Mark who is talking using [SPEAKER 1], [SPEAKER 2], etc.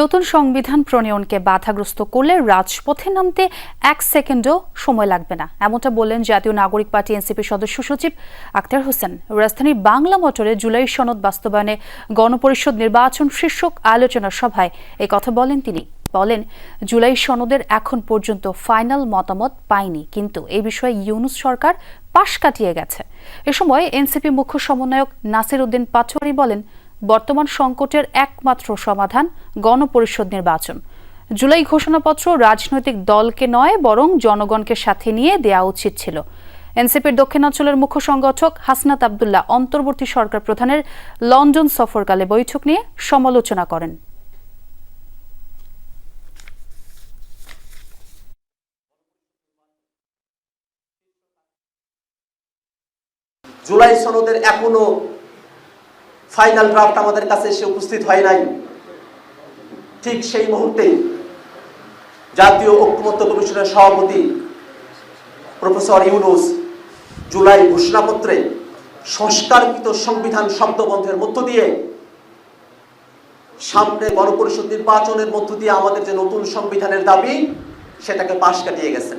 [SPEAKER 1] নতুন সংবিধান প্রণয়নকে বাধাগ্রস্ত করলে রাজপথে নামতে এক সেকেন্ডও সময় লাগবে না। এমনটা বললেন জাতীয় নাগরিক পার্টি এনসিপির সদস্য সচিব আক্তার হোসেন। রাজধানীর বাংলা মোটরে জুলাই সনদ বাস্তবায়নে গণপরিষদ নির্বাচন শীর্ষক আলোচনা সভায় এই কথা বলেন তিনি। বলেন, জুলাই সনদের এখন পর্যন্ত ফাইনাল মতামত পায়নি, কিন্তু এই বিষয়ে ইউনুস সরকার পাশ কাটিয়ে গেছে। এ সময় এনসিপি মুখ্য সমন্বয়ক নাসির উদ্দিন পাটোয়ারি বলেন বর্তমান সংকটের একমাত্র সমাধান গণপরিষদ নির্বাচন। জুলাই ঘোষণাপত্র রাজনৈতিক দলকে নয়, বরং জনগণকে সাথে নিয়ে দেওয়া উচিত ছিল। এনসিপির দক্ষিণাঞ্চলের মুখ্য সংগঠক হাসনাত আবদুল্লাহ অন্তর্বর্তী সরকার প্রধানের লন্ডন সফরকালে বৈঠক নিয়ে সমালোচনা করেন।
[SPEAKER 2] জুলাই সনদের এখনও ফাইনাল ড্রাফট আমাদের কাছে এসে উপস্থিত হয় নাই। ঠিক সেই মুহূর্তে জাতীয় ঐক্যমত্য কমিশনের সভাপতি প্রফেসর ইউনুস জুলাই ঘোষণাপত্রে সংস্কারকৃত সংবিধান শব্দবন্ধের মধ্য দিয়ে সামনে গণপরিষদ নির্বাচনের মধ্য দিয়ে আমাদের যে নতুন সংবিধানের দাবি, সেটাকে পাশ কাটিয়ে গেছেন।